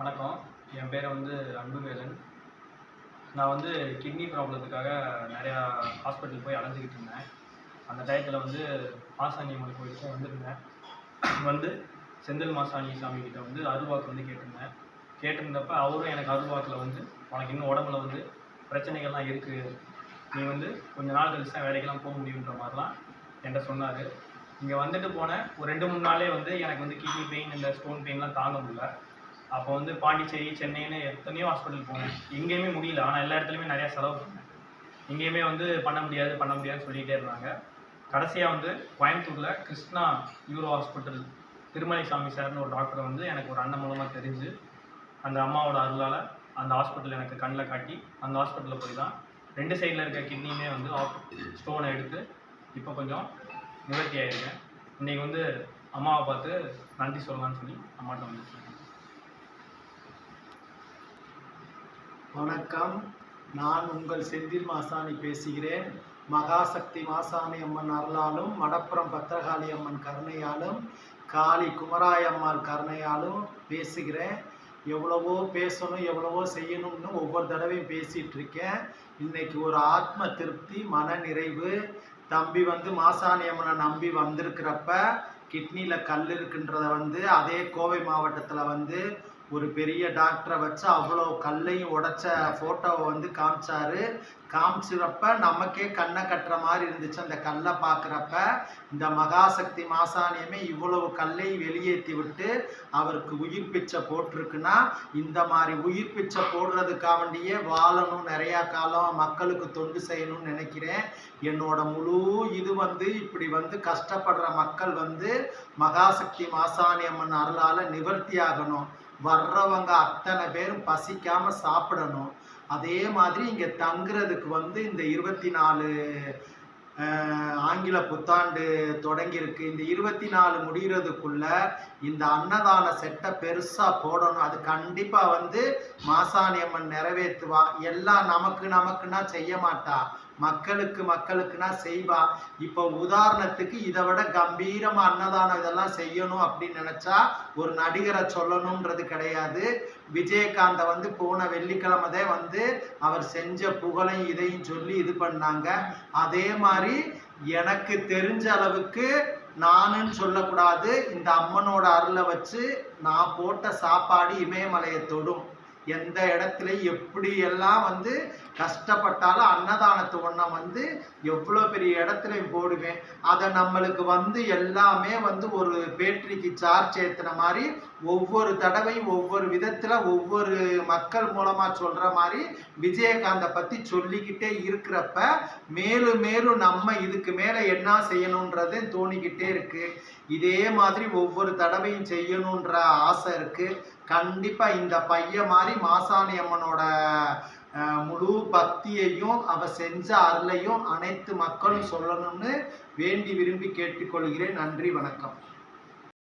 வணக்கம். என் பேர் வந்து அன்புவேலன். நான் வந்து கிட்னி ப்ராப்ளத்துக்காக நிறையா ஹாஸ்பிட்டல் போய் அலைஞ்சிக்கிட்டு இருந்தேன். அந்த டயத்தில் வந்து மாசாணி அம்மன் கோயிலுக்கு வந்திருந்தேன். வந்து செந்தில் மாசாணி சாமி கிட்ட வந்து அருள்வாக்கு வந்து கேட்டிருந்தேன். கேட்டிருந்தப்ப அவரும் எனக்கு அருள்வாக்கில் வந்து உனக்கு இன்னும் உடம்புல வந்து பிரச்சனைகள்லாம் இருக்குது நீ வந்து கொஞ்ச நாள் கழிச்சு தான் வேலைக்கெல்லாம் போக முடியுன்ற மாதிரிலாம் என்கிட்ட சொன்னார். இங்கே வந்துட்டு போனேன். ஒரு ரெண்டு மூணு நாளே வந்து எனக்கு வந்து கிட்னி பெயின் இந்த ஸ்டோன் பெயின்லாம் தாங்க முடியல. அப்போ வந்து பாண்டிச்சேரி சென்னைன்னு எத்தனையோ ஹாஸ்பிட்டல் போனேன். எங்கேயுமே முடியல. ஆனால் எல்லா இடத்துலையுமே நிறையா செலவு பண்ணேன். எங்கேயுமே வந்து பண்ண முடியாது பண்ண முடியாதுன்னு சொல்லிகிட்டே இருந்தாங்க. கடைசியாக வந்து கோயம்புத்தூரில் கிருஷ்ணா யூரோ ஹாஸ்பிட்டல் திருமலை சாமி சார்னு ஒரு டாக்டர் வந்து எனக்கு ஒரு அண்ணன் மூலமாக தெரிஞ்சு அந்த அம்மாவோட அருளால் அந்த ஹாஸ்பிட்டல் எனக்கு கண்ணில் காட்டி அந்த ஹாஸ்பிட்டலில் போய் தான் ரெண்டு சைடில் இருக்க கிட்னியுமே வந்து ஸ்டோனை எடுத்து இப்போ கொஞ்சம் நிவர்த்தி ஆகிருக்கேன் இன்றைக்கி வந்து அம்மாவை பார்த்து நன்றி சொல்லலாம்னு சொல்லி அம்மாட்ட வந்து வணக்கம். நான் உங்கள் செந்தில் மாசாணி பேசுகிறேன். மகாசக்தி மாசாணி அம்மன் அருளாலும் மடப்புறம் பத்திரகாளி அம்மன் கருணையாலும் காளி குமராயம்மாள் கருணையாலும் பேசுகிறேன். எவ்வளவோ பேசணும் எவ்வளவோ செய்யணும்னு ஒவ்வொரு தடவையும் பேசிகிட்டு இருக்கேன். இன்னைக்கு ஒரு ஆத்ம திருப்தி மன நிறைவு. தம்பி வந்து மாசாணி அம்மனை நம்பி வந்திருக்கிறப்ப கிட்னியில் கல் இருக்குன்றத வந்து அதே கோவை மாவட்டத்தில் வந்து ஒரு பெரிய டாக்டரை வச்சு அவ்வளோ கல்லையும் உடைச்ச ஃபோட்டோவை வந்து காமிச்சாரு. காமிச்சிறப்ப நமக்கே கண்ணை கட்டுற மாதிரி இருந்துச்சு. அந்த கல்லை பார்க்குறப்ப இந்த மகாசக்தி மாசாணியமே இவ்வளவு கல்லை வெளியேற்றி விட்டு அவருக்கு உயிர் பிச்சை போட்டிருக்குன்னா இந்த மாதிரி உயிர் பிச்சை போடுறதுக்காண்டியே வாழணும் நிறையா காலம் மக்களுக்கு தொண்டு செய்யணும்னு நினைக்கிறேன். என்னோட முழு இது வந்து இப்படி வந்து கஷ்டப்படுற மக்கள் வந்து மகாசக்தி மாசாணி அம்மன் அருளால் நிவர்த்தி ஆகணும் வர்றவங்க அத்தனை பேரும் பசிக்காம சாப்பிடணும். அதே மாதிரி இங்க தங்குறதுக்கு வந்து இந்த இருபத்தி நாலு ஆங்கில புத்தாண்டு தொடங்கியிருக்கு. இந்த இருபத்தி நாலு முடிகிறதுக்குள்ள இந்த அன்னதான செட்டை பெருசா போடணும். அது கண்டிப்பா வந்து மாசாணி அம்மன் நிறைவேற்றுவா. எல்லாம் நமக்கு நமக்குன்னா செய்ய மாட்டா. மக்களுக்கு மக்களுக்குனா செய்வா. இப்போ உதாரணத்துக்கு இதை விட கம்பீரமா அன்னதானம் இதெல்லாம் செய்யணும் அப்படின்னு நினைச்சா ஒரு நடிகரை சொல்லணும்ன்றது கிடையாது. விஜயகாந்தை வந்து போன வெள்ளிக்கிழமை வந்து அவர் செஞ்ச புகழையும் இதையும் சொல்லி இது பண்ணாங்க. அதே மாதிரி எனக்கு தெரிஞ்ச அளவுக்கு நானுன்னு சொல்லக்கூடாது. இந்த அம்மனோட அருளை வச்சு நான் போட்ட சாப்பாடு இமயமலையை தொடும். எந்த இடத்துல எப்படி எல்லாம் வந்து கஷ்டப்பட்டாலும் அன்னதானத்து ஒன்றை வந்து எவ்வளோ பெரிய இடத்துலையும் போடுவேன். அதை நம்மளுக்கு வந்து எல்லாமே வந்து ஒரு பேட்டரிக்கு சார்ஜ் ஏற்றுன மாதிரி ஒவ்வொரு தடவையும் ஒவ்வொரு விதத்தில் ஒவ்வொரு மக்கள் மூலமாக சொல்கிற மாதிரி விஜயகாந்தை பற்றி சொல்லிக்கிட்டே இருக்கிறப்ப மேலும் மேலும் நம்ம இதுக்கு மேலே என்ன செய்யணுன்றது தோணிக்கிட்டே இருக்கு. இதே மாதிரி ஒவ்வொரு தடவையும் செய்யணுன்ற ஆசை இருக்கு. கண்டிப்பாக இந்த பையன் மாதிரி மாசாணி அம்மனோட முழு பக்தியையும் அவ செஞ்ச அருளையும் அனைத்து மக்களும் சொல்லணும்னு வேண்டி விரும்பி கேட்டுக்கொள்கிறேன். நன்றி வணக்கம்.